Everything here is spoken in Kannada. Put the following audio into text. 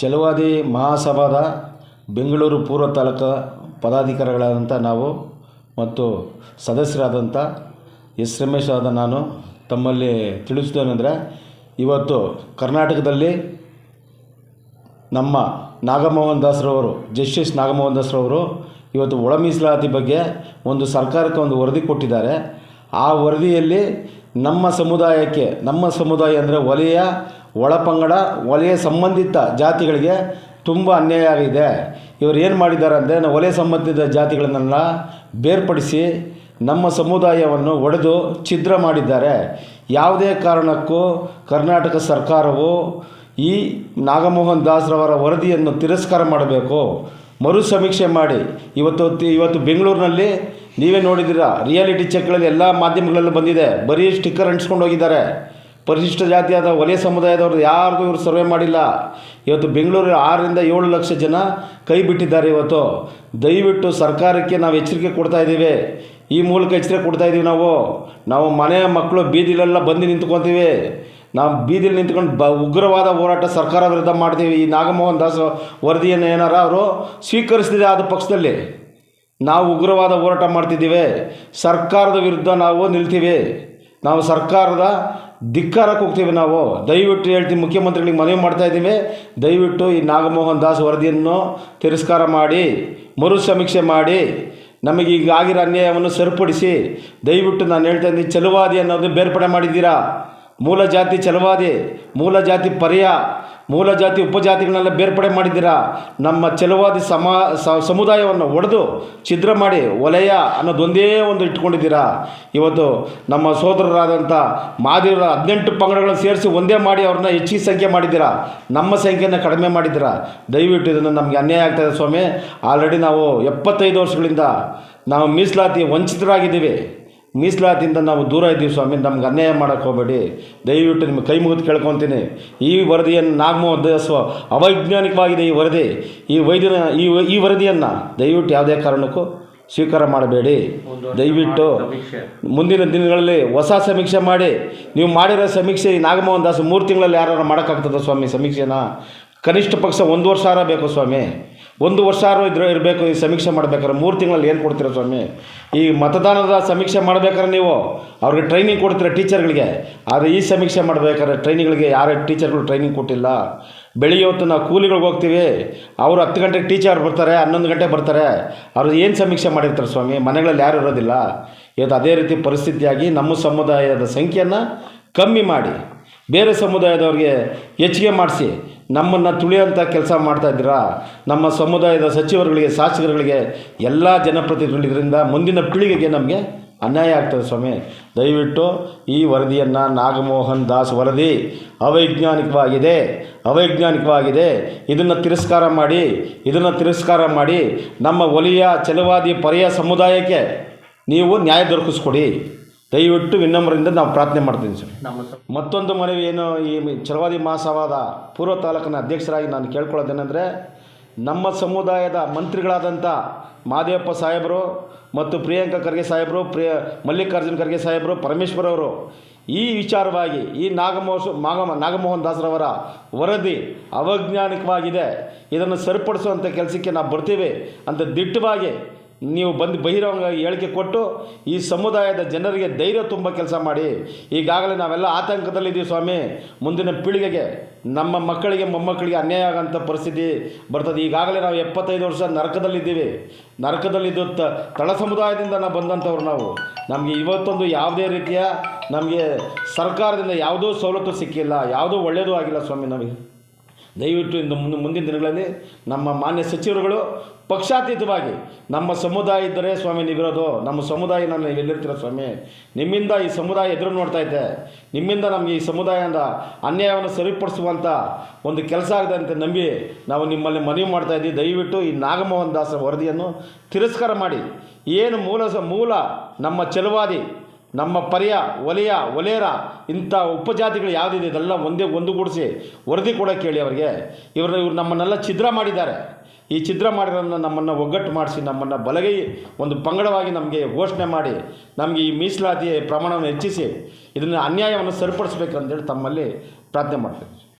ಛಲವಾದಿ ಮಹಾಸಭಾದ ಬೆಂಗಳೂರು ಪೂರ್ವ ತಾಲೂಕು ಪದಾಧಿಕಾರಿಗಳಾದಂಥ ನಾವು ಮತ್ತು ಸದಸ್ಯರಾದಂಥ ಎಸ್ ರಮೇಶ್ ಆದ ನಾನು ತಮ್ಮಲ್ಲಿ ತಿಳಿಸಿದ್ದೇನೆಂದರೆ ಇವತ್ತು ಕರ್ನಾಟಕದಲ್ಲಿ ನಮ್ಮ ನಾಗಮೋಹನ್ ದಾಸ್ರವರು ಜಸ್ಟಿಸ್ ನಾಗಮೋಹನ್ ದಾಸ್ರವರು ಇವತ್ತು ಒಳ ಮೀಸಲಾತಿ ಬಗ್ಗೆ ಒಂದು ಸರ್ಕಾರಕ್ಕೆ ಒಂದು ವರದಿ ಕೊಟ್ಟಿದ್ದಾರೆ. ಆ ವರದಿಯಲ್ಲಿ ನಮ್ಮ ಸಮುದಾಯಕ್ಕೆ, ನಮ್ಮ ಸಮುದಾಯ ಅಂದರೆ ವಲಯ ಒಳಪಂಗಡ ವಲಯ ಸಂಬಂಧಿತ ಜಾತಿಗಳಿಗೆ ತುಂಬ ಅನ್ಯಾಯ ಆಗಿದೆ. ಇವರು ಏನು ಮಾಡಿದ್ದಾರೆ ಅಂದರೆ ನಾವು ವಲಯ ಸಂಬಂಧಿತ ಜಾತಿಗಳನ್ನೆಲ್ಲ ಬೇರ್ಪಡಿಸಿ ನಮ್ಮ ಸಮುದಾಯವನ್ನು ಒಡೆದು ಛಿದ್ರ ಮಾಡಿದ್ದಾರೆ. ಯಾವುದೇ ಕಾರಣಕ್ಕೂ ಕರ್ನಾಟಕ ಸರ್ಕಾರವು ಈ ನಾಗಮೋಹನ್ ದಾಸ್ರವರ ವರದಿಯನ್ನು ತಿರಸ್ಕಾರ ಮಾಡಬೇಕು. ಮರು ಸಮೀಕ್ಷೆ ಮಾಡಿ. ಇವತ್ತು ಇವತ್ತು ಬೆಂಗಳೂರಿನಲ್ಲಿ ನೀವೇ ನೋಡಿದ್ದೀರಾ, ರಿಯಾಲಿಟಿ ಚೆಕ್ಗಳಲ್ಲಿ ಎಲ್ಲ ಮಾಧ್ಯಮಗಳಲ್ಲೂ ಬಂದಿದೆ. ಬರೀ ಸ್ಟಿಕ್ಕರ್ ಅಂಟಿಸ್ಕೊಂಡು ಹೋಗಿದ್ದಾರೆ. ಪರಿಶಿಷ್ಟ ಜಾತಿಯಾದ ವಲಯ ಸಮುದಾಯದವರು ಯಾರ್ದು ಇವರು ಸರ್ವೆ ಮಾಡಿಲ್ಲ. ಇವತ್ತು ಬೆಂಗಳೂರು ಆರರಿಂದ ಏಳು ಲಕ್ಷ ಜನ ಕೈ ಬಿಟ್ಟಿದ್ದಾರೆ ಇವತ್ತು. ದಯವಿಟ್ಟು ಸರ್ಕಾರಕ್ಕೆ ನಾವು ಎಚ್ಚರಿಕೆ ಕೊಡ್ತಾ ಇದ್ದೀವಿ. ಈ ಮೂಲಕ ಎಚ್ಚರಿಕೆ ಕೊಡ್ತಾ ಇದ್ದೀವಿ ನಾವು. ನಾವು ಮನೆಯ ಮಕ್ಕಳು ಬೀದಿಲೆಲ್ಲ ಬಂದು ನಿಂತ್ಕೊತೀವಿ. ನಾವು ಬೀದಿಲಿ ನಿಂತ್ಕೊಂಡು ಬ ಉಗ್ರವಾದ ಹೋರಾಟ ಸರ್ಕಾರ ವಿರುದ್ಧ ಮಾಡ್ತೀವಿ. ಈ ನಾಗಮೋಹನ್ ದಾಸ್ ವರದಿಯನ್ನು ಏನಾರ ಅವರು ಸ್ವೀಕರಿಸ್ತಿದೆ ಆದ ಪಕ್ಷದಲ್ಲಿ. ನಾವು ಉಗ್ರವಾದ ಹೋರಾಟ ಮಾಡ್ತಿದ್ದೀವಿ. ಸರ್ಕಾರದ ವಿರುದ್ಧ ನಾವು ನಿಲ್ತೀವಿ. ನಾವು ಸರ್ಕಾರದ ಧಿಕ್ಕಾರಕ್ಕೆ ಹೋಗ್ತೀವಿ ನಾವು. ದಯವಿಟ್ಟು ಹೇಳ್ತೀವಿ ಮುಖ್ಯಮಂತ್ರಿಗಳಿಗೆ ಮನವಿ ಮಾಡ್ತಾ ಇದ್ದೀವಿ. ದಯವಿಟ್ಟು ಈ ನಾಗಮೋಹನ್ ದಾಸ್ ವರದಿಯನ್ನು ತಿರಸ್ಕಾರ ಮಾಡಿ ಮರು ಸಮೀಕ್ಷೆ ಮಾಡಿ, ನಮಗೆ ಈಗ ಆಗಿರೋ ಅನ್ಯಾಯವನ್ನು ಸರಿಪಡಿಸಿ, ದಯವಿಟ್ಟು ನಾನು ಹೇಳ್ತಾ ಇದ್ದೀನಿ ಚಲುವಾದಿ ಅನ್ನೋದು ಬೇರ್ಪಡೆ ಮಾಡಿದ್ದೀರಾ? ಮೂಲ ಜಾತಿ ಚಲುವಾದಿ ಮೂಲ ಜಾತಿ ಪರ್ಯ ಮೂಲ ಜಾತಿ, ಉಪಜಾತಿಗಳನ್ನೆಲ್ಲ ಬೇರ್ಪಡೆ ಮಾಡಿದ್ದೀರಾ? ನಮ್ಮ ಚೆಲುವಾದಿ ಸಮಾ ಸಮುದಾಯವನ್ನು ಒಡೆದು ಛಿದ್ರ ಮಾಡಿ ವಲಯ ಅನ್ನೋದೊಂದೇ ಒಂದು ಇಟ್ಕೊಂಡಿದ್ದೀರಾ? ಇವತ್ತು ನಮ್ಮ ಸೋದರರಾದಂಥ ಮಾದಿರ ಹದಿನೆಂಟು ಪಂಗಡಗಳನ್ನು ಸೇರಿಸಿ ಒಂದೇ ಮಾಡಿ ಅವ್ರನ್ನ ಹೆಚ್ಚಿಗೆ ಸಂಖ್ಯೆ ಮಾಡಿದ್ದೀರಾ? ನಮ್ಮ ಸಂಖ್ಯೆಯನ್ನು ಕಡಿಮೆ ಮಾಡಿದ್ದೀರಾ? ದಯವಿಟ್ಟು ಇದನ್ನು ನಮಗೆ ಅನ್ಯಾಯ ಆಗ್ತಾಯಿದೆ ಸ್ವಾಮಿ. ಆಲ್ರೆಡಿ ನಾವು ಎಪ್ಪತ್ತೈದು ವರ್ಷಗಳಿಂದ ನಾವು ಮೀಸಲಾತಿ ವಂಚಿತರಾಗಿದ್ದೀವಿ. ಮೀಸಲಾತಿಯಿಂದ ನಾವು ದೂರ ಇದ್ದೀವಿ ಸ್ವಾಮಿ ನಮ್ಗೆ ಅನ್ಯಾಯ ಮಾಡೋಕ್ಕೆ ಹೋಗಬೇಡಿ. ದಯವಿಟ್ಟು ನಿಮ್ಮ ಕೈ ಮುಗಿದು ಕೇಳ್ಕೊತೀನಿ. ಈ ವರದಿಯನ್ನು ನಾಗಮೋಹನ್ ದಾಸ್ ಅವೈಜ್ಞಾನಿಕವಾಗಿದೆ ಈ ವರದಿ. ಈ ವೈದ್ಯನ ಈ ಈ ವರದಿಯನ್ನು ದಯವಿಟ್ಟು ಯಾವುದೇ ಕಾರಣಕ್ಕೂ ಸ್ವೀಕಾರ ಮಾಡಬೇಡಿ. ದಯವಿಟ್ಟು ಮುಂದಿನ ದಿನಗಳಲ್ಲಿ ಹೊಸ ಸಮೀಕ್ಷೆ ಮಾಡಿ. ನೀವು ಮಾಡಿರೋ ಸಮೀಕ್ಷೆ ಈ ನಾಗಮೋಹನ್ ದಾಸ್ ಮೂರು ತಿಂಗಳಲ್ಲಿ ಯಾರು ಮಾಡೋಕ್ಕಾಗ್ತದೆ ಸ್ವಾಮಿ ಸಮೀಕ್ಷೆನ? ಕನಿಷ್ಠ ಪಕ್ಷ ಒಂದು ವರ್ಷ ಆರ ಬೇಕು ಸ್ವಾಮಿ. ಒಂದು ವರ್ಷ ಆರು ಇದ್ರೆ ಇರಬೇಕು, ಈ ಸಮೀಕ್ಷೆ ಮಾಡ್ಬೇಕಾದ್ರೆ ಮೂರು ತಿಂಗಳಲ್ಲಿ ಏನು ಕೊಡ್ತೀರ ಸ್ವಾಮಿ? ಈ ಮತದಾನದ ಸಮೀಕ್ಷೆ ಮಾಡ್ಬೇಕಾದ್ರೆ ನೀವು ಅವ್ರಿಗೆ ಟ್ರೈನಿಂಗ್ ಕೊಡ್ತೀರ ಟೀಚರ್ಗಳಿಗೆ. ಆದರೆ ಈ ಸಮೀಕ್ಷೆ ಮಾಡ್ಬೇಕಾದ್ರೆ ಟ್ರೈನಿಂಗ್ಗಳಿಗೆ ಯಾರೇ ಟೀಚರ್ಗಳು ಟ್ರೈನಿಂಗ್ ಕೊಟ್ಟಿಲ್ಲ. ಬೆಳಿಗ್ಗೆ ಹೊತ್ತು ನಾವು ಕೂಲಿಗಳಿಗೆ ಹೋಗ್ತೀವಿ. ಅವರು ಹತ್ತು ಗಂಟೆಗೆ ಟೀಚರ್ ಬರ್ತಾರೆ, ಹನ್ನೊಂದು ಗಂಟೆ ಬರ್ತಾರೆ. ಅವ್ರು ಏನು ಸಮೀಕ್ಷೆ ಮಾಡಿರ್ತಾರೆ ಸ್ವಾಮಿ? ಮನೆಗಳಲ್ಲಿ ಯಾರು ಇರೋದಿಲ್ಲ. ಇವತ್ತು ಅದೇ ರೀತಿ ಪರಿಸ್ಥಿತಿಯಾಗಿ ನಮ್ಮ ಸಮುದಾಯದ ಸಂಖ್ಯೆಯನ್ನು ಕಮ್ಮಿ ಮಾಡಿ. ಬೇರೆ ಸಮುದಾಯದವ್ರಿಗೆ ಹೆಚ್ಚಿಗೆ ಮಾಡಿಸಿ, ನಮ್ಮನ್ನು ತುಳಿಯೋಂಥ ಕೆಲಸ ಮಾಡ್ತಾ ಇದ್ದೀರಾ? ನಮ್ಮ ಸಮುದಾಯದ ಸಚಿವರುಗಳಿಗೆ, ಶಾಸಕರುಗಳಿಗೆ, ಎಲ್ಲ ಜನಪ್ರತಿನಿಧಿಗಳಿಂದ ಮುಂದಿನ ಪೀಳಿಗೆಗೆ ನಮಗೆ ಅನ್ಯಾಯ ಆಗ್ತದೆ ಸ್ವಾಮಿ. ದಯವಿಟ್ಟು ಈ ವರದಿಯನ್ನು ನಾಗಮೋಹನ್ ದಾಸ್ ವರದಿ ಅವೈಜ್ಞಾನಿಕವಾಗಿದೆ ಅವೈಜ್ಞಾನಿಕವಾಗಿದೆ. ಇದನ್ನು ತಿರಸ್ಕಾರ ಮಾಡಿ, ಇದನ್ನು ತಿರಸ್ಕಾರ ಮಾಡಿ ನಮ್ಮ ಒಲಿಯ ಛಲವಾದಿ ಪರ್ಯ ಸಮುದಾಯಕ್ಕೆ ನೀವು ನ್ಯಾಯ ದೊರಕಿಸ್ಕೊಡಿ. ದಯವಿಟ್ಟು ವಿನಮ್ರದಿಂದ ನಾವು ಪ್ರಾರ್ಥನೆ ಮಾಡ್ತೀನಿ ಸರ್. ಮತ್ತೊಂದು ಮನವಿ ಏನು ಈ ಚಲವಾದಿ ಮಹಾಸಭಾದ ಪೂರ್ವ ತಾಲೂಕಿನ ಅಧ್ಯಕ್ಷರಾಗಿ ನಾನು ಕೇಳ್ಕೊಳ್ಳೋದೇನೆಂದರೆ ನಮ್ಮ ಸಮುದಾಯದ ಮಂತ್ರಿಗಳಾದಂಥ ಮಾದೇವಪ್ಪ ಸಾಹೇಬರು ಮತ್ತು ಪ್ರಿಯಾಂಕ ಖರ್ಗೆ ಸಾಹೇಬರು ಪ್ರಿಯ ಮಲ್ಲಿಕಾರ್ಜುನ ಖರ್ಗೆ ಸಾಹೇಬರು ಪರಮೇಶ್ವರ್ ಅವರು ಈ ವಿಚಾರವಾಗಿ ಈ ನಾಗಮೋಸ ಮಾಗಮ ನಾಗಮೋಹನ್ ದಾಸರವರ ವರದಿ ಅವೈಜ್ಞಾನಿಕವಾಗಿದೆ. ಇದನ್ನು ಸರಿಪಡಿಸುವಂಥ ಕೆಲಸಕ್ಕೆ ನಾವು ಬರ್ತೀವಿ ಅಂತ ದಿಟ್ಟವಾಗಿ ನೀವು ಬಂದು ಬಹಿರಂಗ ಹೇಳಿಕೆ ಕೊಟ್ಟು ಈ ಸಮುದಾಯದ ಜನರಿಗೆ ಧೈರ್ಯ ತುಂಬ ಕೆಲಸ ಮಾಡಿ. ಈಗಾಗಲೇ ನಾವೆಲ್ಲ ಆತಂಕದಲ್ಲಿದ್ದೀವಿ ಸ್ವಾಮಿ. ಮುಂದಿನ ಪೀಳಿಗೆಗೆ, ನಮ್ಮ ಮಕ್ಕಳಿಗೆ, ಮೊಮ್ಮಕ್ಕಳಿಗೆ ಅನ್ಯಾಯ ಆಗೋಂಥ ಪರಿಸ್ಥಿತಿ ಬರ್ತದೆ. ಈಗಾಗಲೇ ನಾವು ಎಪ್ಪತ್ತೈದು ವರ್ಷ ನರಕದಲ್ಲಿದ್ದೀವಿ. ನರಕದಲ್ಲಿದ್ದು ತಳ ಸಮುದಾಯದಿಂದ ನಾವು ಬಂದಂಥವ್ರು ನಾವು. ನಮಗೆ ಇವತ್ತೊಂದು ಯಾವುದೇ ರೀತಿಯ ನಮಗೆ ಸರ್ಕಾರದಿಂದ ಯಾವುದೂ ಸವಲತ್ತು ಸಿಕ್ಕಿಲ್ಲ. ಯಾವುದೂ ಒಳ್ಳೆಯದೂ ಆಗಿಲ್ಲ ಸ್ವಾಮಿ ನಮಗೆ. ದಯವಿಟ್ಟು ಇಂದು ಮುಂದೆ ಮುಂದಿನ ದಿನಗಳಲ್ಲಿ ನಮ್ಮ ಮಾನ್ಯ ಸಚಿವರುಗಳು ಪಕ್ಷಾತೀತವಾಗಿ ನಮ್ಮ ಸಮುದಾಯ ಇದ್ದರೆ ಸ್ವಾಮಿ ನೀವಿರೋದು ನಮ್ಮ ಸಮುದಾಯ ನಾನು ಎಲ್ಲಿರ್ತೀರ ಸ್ವಾಮಿ? ನಿಮ್ಮಿಂದ ಈ ಸಮುದಾಯ ಎದುರು ನೋಡ್ತಾ ಇದ್ದೆ. ನಿಮ್ಮಿಂದ ನಮಗೆ ಈ ಸಮುದಾಯದ ಅನ್ಯಾಯವನ್ನು ಸರಿಪಡಿಸುವಂಥ ಒಂದು ಕೆಲಸ ಆಗಿದೆ ಅಂತ ನಂಬಿ ನಾವು ನಿಮ್ಮಲ್ಲಿ ಮನವಿ ಮಾಡ್ತಾ ಇದ್ದೀವಿ. ದಯವಿಟ್ಟು ಈ ನಾಗಮೋಹನ್ ದಾಸ ವರದಿಯನ್ನು ತಿರಸ್ಕಾರ ಮಾಡಿ. ಏನು ಮೂಲ ಮೂಲ ನಮ್ಮ ಚಲವಾದಿ ನಮ್ಮ ಪರ್ಯ, ಒಲೆಯ, ಒಲೇರ ಇಂಥ ಉಪಜಾತಿಗಳು ಯಾವುದಿದೆ? ಇದೆಲ್ಲ ಒಂದೇ ಒಂದುಗೂಡಿಸಿ ವರದಿ ಕೊಡೋಕ್ಕೆ ಹೇಳಿ ಅವರಿಗೆ. ಇವರು, ಇವ್ರು ನಮ್ಮನ್ನೆಲ್ಲ ಛಿದ್ರ ಮಾಡಿದ್ದಾರೆ. ಈ ಛಿದ್ರ ಮಾಡಿರೋದನ್ನ ನಮ್ಮನ್ನು ಒಗ್ಗಟ್ಟು ಮಾಡಿಸಿ, ನಮ್ಮನ್ನು ಬಲಗೈ ಒಂದು ಪಂಗಡವಾಗಿ ನಮಗೆ ಘೋಷಣೆ ಮಾಡಿ, ನಮಗೆ ಈ ಮೀಸಲಾತಿ ಪ್ರಮಾಣವನ್ನು ಹೆಚ್ಚಿಸಿ, ಇದನ್ನು ಅನ್ಯಾಯವನ್ನು ಸರಿಪಡಿಸ್ಬೇಕಂತೇಳಿ ತಮ್ಮಲ್ಲಿ ಪ್ರಾರ್ಥನೆ ಮಾಡ್ತೀನಿ